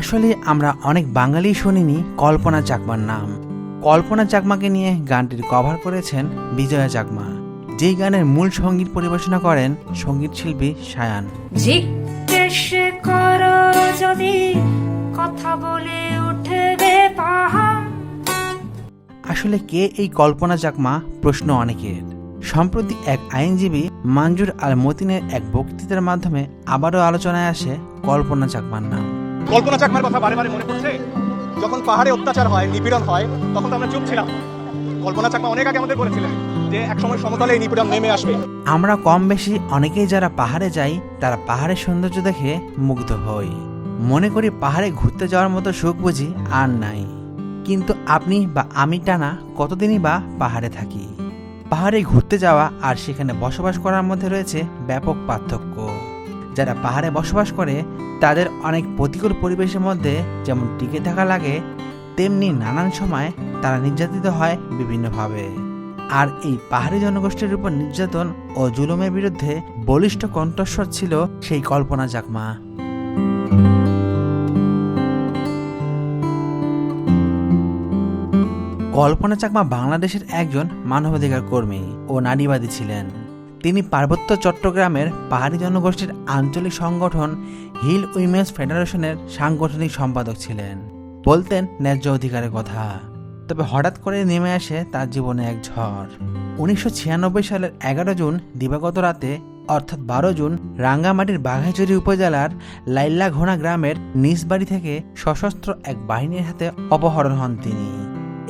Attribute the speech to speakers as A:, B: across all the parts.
A: আসলে আমরা অনেক বাঙালি শুনিনি কল্পনা চাকমার নাম। কল্পনা চাকমাকে নিয়ে গানটির কভার করেছেন বিজয়া চাকমা। যেই গানের মূল সংগীত পরিবেশনা করেন সংগীত শিল্পী সায়ান।
B: কথা বলে উঠবে
A: আসলে কে এই কল্পনা চাকমা? প্রশ্ন অনেকের। সম্প্রতি এক আইনজীবী মাঞ্জুর আল মতিনের এক বক্তৃতার মাধ্যমে আবারও আলোচনায় আসে কল্পনা চাকমার নাম।
C: কল্পনা চাকমার কথা বারে বারে মনে পড়ছে? যখন পাহাড়ে অত্যাচার হয়, নিপীড়ন হয়, তখন তো আমরা চুপ ছিলাম। কল্পনা চাকমা অনেক আগে আমাদের বলেছিলেন যে একসময় সমতলে এই নিপীড়ন নেমে আসবে।
A: আমরা কম বেশি অনেকেই যারা পাহাড়ে যাই, তারা পাহাড়ের সৌন্দর্য দেখে মুগ্ধ হই। মনে করি পাহাড়ে ঘুরতে যাওয়ার মতো সুখ বুঝি আর নাই। কিন্তু আপনি বা আমি টানা কতদিনই বা পাহাড়ে থাকি? পাহাড়ে ঘুরতে যাওয়া আর সেখানে বসবাস করার মধ্যে রয়েছে ব্যাপক পার্থক্য। যারা পাহাড়ে বসবাস করে, তাদের অনেক প্রতিকূল পরিবেশের মধ্যে যেমন টিকে থাকা লাগে, তেমনি নানান সময় তারা নির্যাতিত হয় বিভিন্নভাবে। আর এই পাহাড়ি জনগোষ্ঠীর উপর নির্যাতন ও জুলুমের বিরুদ্ধে বলিষ্ঠ কণ্ঠস্বর ছিল সেই কল্পনা চাকমা কল্পনা চাকমা বাংলাদেশের একজন মানবাধিকার কর্মী ও নারীবাদী ছিলেন। তিনি পার্বত্য চট্টগ্রামের পাহাড়ি জনগোষ্ঠীর আঞ্চলিক সংগঠন হিল উইমেন্স ফেডারেশনের সাংগঠনিক সম্পাদক ছিলেন। বলতেন ন্যায্য অধিকারের কথা। তবে হঠাৎ করে নেমে আসে তার জীবনে এক ঝড়। উনিশশো ছিয়ানব্বই সালের এগারো জুন, দিবাগত রাতে, অর্থাৎ বারো জুন, রাঙ্গামাটির বাঘাইচুরি উপজেলার লাইল্লা ঘোনা গ্রামের নিজ বাড়ি থেকে সশস্ত্র এক বাহিনীর হাতে অপহরণ হন তিনি।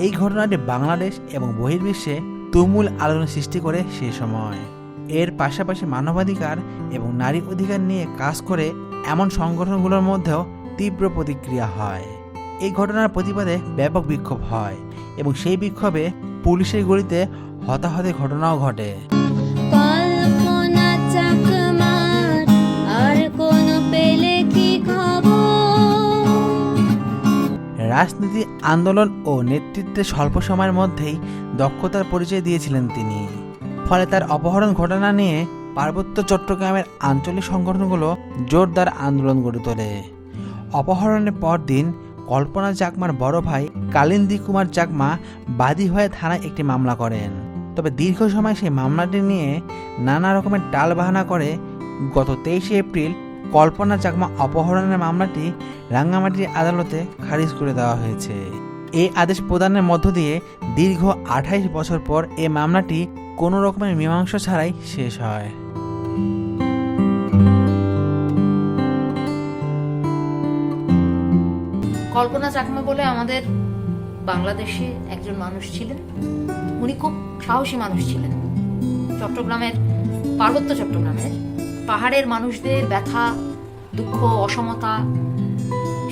A: এই ঘটনাটি বাংলাদেশ এবং বহির্বিশ্বে তুমুল আলোড়ন সৃষ্টি করে সেই সময়। এর পাশাপাশি মানবাধিকার এবং নারী অধিকার নিয়ে কাজ করে এমন সংগঠনগুলোর মধ্যেও তীব্র প্রতিক্রিয়া হয়। এই ঘটনার প্রতিবাদে ব্যাপক বিক্ষোভ হয় এবং সেই বিক্ষোভে পুলিশের গুলিতে হতাহতের ঘটনাও ঘটে। রাজনীতি আন্দোলন ও নেতৃত্বে স্বল্প সময়ের মধ্যেই দক্ষতার পরিচয় দিয়েছিলেন তিনি। ফলে তার অপহরণ ঘটনা নিয়ে পার্বত্য চট্টগ্রামের আঞ্চলিক সংগঠনগুলো জোরদার আন্দোলন গড়ে তোলে। অপহরণের পর দিন কল্পনা চাকমার বড় ভাই কালিন্দী কুমার চাকমা বাদী হয়ে থানায় একটি মামলা করেন। তবে দীর্ঘ সময় সেই মামলাটি নিয়ে নানা রকমের টালবাহানা করে গত তেইশে এপ্রিল কল্পনা চাকমা অপহরণের মামলাটি রাঙ্গামাটির আদালতে খারিজ করে দেওয়া হয়েছে। এই আদেশ প্রদানের মধ্য দিয়ে দীর্ঘ আঠাইশ বছর পর এ মামলাটি কোনো রকমের মীমাংসা ছাড়াই শেষ হয়।
B: কল্পনা চাকমা বলে আমাদের বাংলাদেশে একজন মানুষ ছিলেন। উনি খুব সাহসী মানুষ ছিলেন। চট্টগ্রামের, পার্বত্য চট্টগ্রামের পাহাড়ের মানুষদের ব্যথা, দুঃখ, অসমতা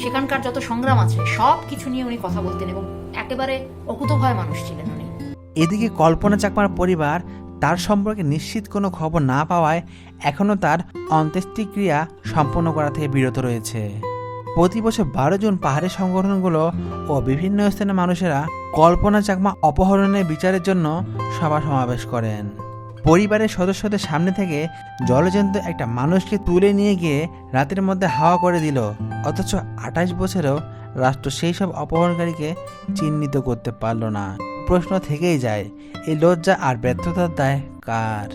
B: সেখানকার যত সংগ্রাম আছে, সব কিছু নিয়ে উনি কথা বলতেন এবং একেবারে অকুতভয় মানুষ ছিলেন উনি।
A: এদিকে কল্পনা চাকমার পরিবার তার সম্পর্কে নিশ্চিত কোনো খবর না পাওয়ায় এখনও তার অন্ত্যেষ্টিক্রিয়া সম্পন্ন করা থেকে বিরত রয়েছে। প্রতি বছর বারো জুন পাহাড়ি সংগঠনগুলো ও বিভিন্ন স্থানের মানুষেরা কল্পনা চাকমা অপহরণের বিচারের জন্য সভা সমাবেশ করেন। পরিবারের সদস্যদের সামনে থেকে জলজন্ত একটা মানুষকে তুলে নিয়ে গিয়ে রাতের মধ্যে হাওয়া করে দিল। অথচ আঠাশ বছরেও রাষ্ট্র সেই সব অপহরণকারীকে চিহ্নিত করতে পারল না। প্রশ্ন থেকেই যায়, এই লজ্জা আর ব্যর্থতার দায় কার?